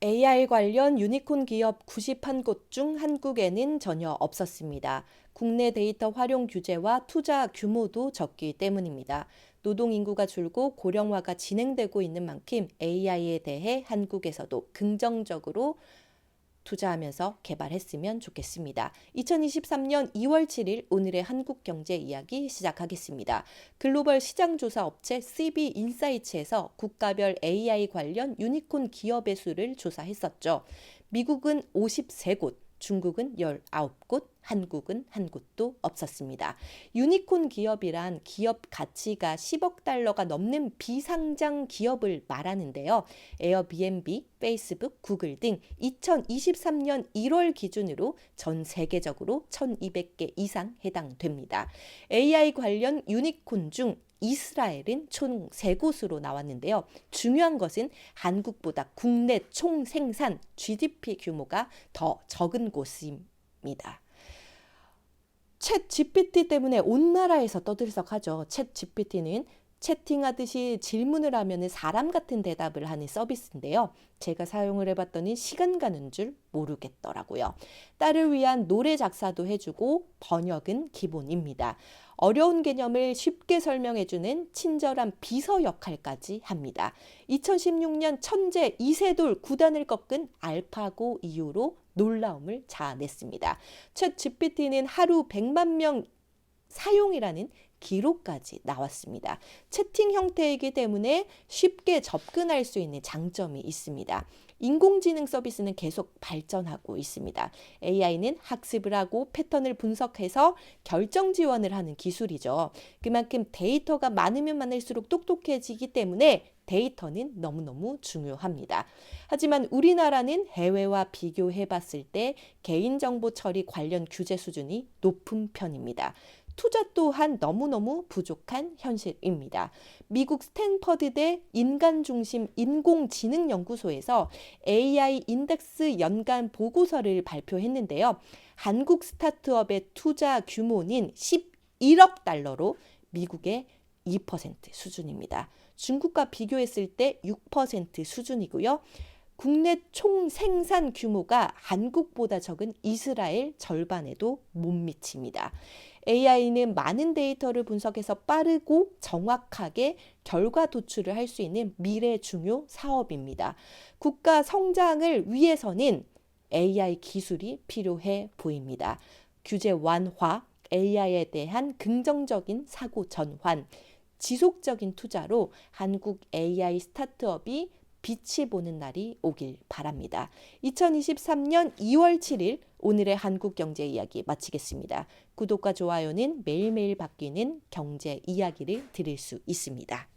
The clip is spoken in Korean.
AI 관련 유니콘 기업 91곳 중 한국에는 전혀 없었습니다. 국내 데이터 활용 규제와 투자 규모도 적기 때문입니다. 노동 인구가 줄고 고령화가 진행되고 있는 만큼 AI에 대해 한국에서도 긍정적으로 투자하면서 개발했으면 좋겠습니다. 2023년 2월 7일 오늘의 한국 경제 이야기 시작하겠습니다. 글로벌 시장 조사 업체 CB 인사이츠에서 국가별 AI 관련 유니콘 기업의 수를 조사했었죠. 미국은 53곳, 중국은 19곳, 한국은 한 곳도 없었습니다. 유니콘 기업이란 기업 가치가 10억 달러가 넘는 비상장 기업을 말하는데요. 에어비앤비, 페이스북, 구글 등 2023년 1월 기준으로 전 세계적으로 1200개 이상 해당됩니다. AI 관련 유니콘 중 이스라엘은 총 3곳으로 나왔는데요. 중요한 것은 한국보다 국내 총 생산 GDP 규모가 더 적은 곳입니다. 챗 GPT 때문에 온 나라에서 떠들썩하죠. 챗 GPT는 채팅하듯이 질문을 하면 사람 같은 대답을 하는 서비스인데요. 제가 사용을 해봤더니 시간 가는 줄 모르겠더라고요. 딸을 위한 노래 작사도 해주고 번역은 기본입니다. 어려운 개념을 쉽게 설명해주는 친절한 비서 역할까지 합니다. 2016년 천재 이세돌 구단을 꺾은 알파고 이후로 놀라움을 자아냈습니다. 챗 GPT는 하루 100만 명 사용이라는 기록까지 나왔습니다. 채팅 형태이기 때문에 쉽게 접근할 수 있는 장점이 있습니다. 인공지능 서비스는 계속 발전하고 있습니다. AI는 학습을 하고 패턴을 분석해서 결정 지원을 하는 기술이죠. 그만큼 데이터가 많으면 많을수록 똑똑해지기 때문에 데이터는 너무너무 중요합니다. 하지만 우리나라는 해외와 비교해 봤을 때 개인정보 처리 관련 규제 수준이 높은 편입니다. 투자 또한 너무너무 부족한 현실입니다. 미국 스탠퍼드대 인간중심 인공지능연구소에서 AI 인덱스 연간 보고서를 발표했는데요. 한국 스타트업의 투자 규모는 11억 달러로 미국의 2% 수준입니다. 중국과 비교했을 때 6% 수준이고요. 국내 총 생산 규모가 한국보다 적은 이스라엘 절반에도 못 미칩니다. AI는 많은 데이터를 분석해서 빠르고 정확하게 결과 도출을 할 수 있는 미래 중요 사업입니다. 국가 성장을 위해서는 AI 기술이 필요해 보입니다. 규제 완화, AI에 대한 긍정적인 사고 전환, 지속적인 투자로 한국 AI 스타트업이 빛이 보는 날이 오길 바랍니다. 2023년 2월 7일 오늘의 한국 경제 이야기 마치겠습니다. 구독과 좋아요는 매일매일 바뀌는 경제 이야기를 들을 수 있습니다.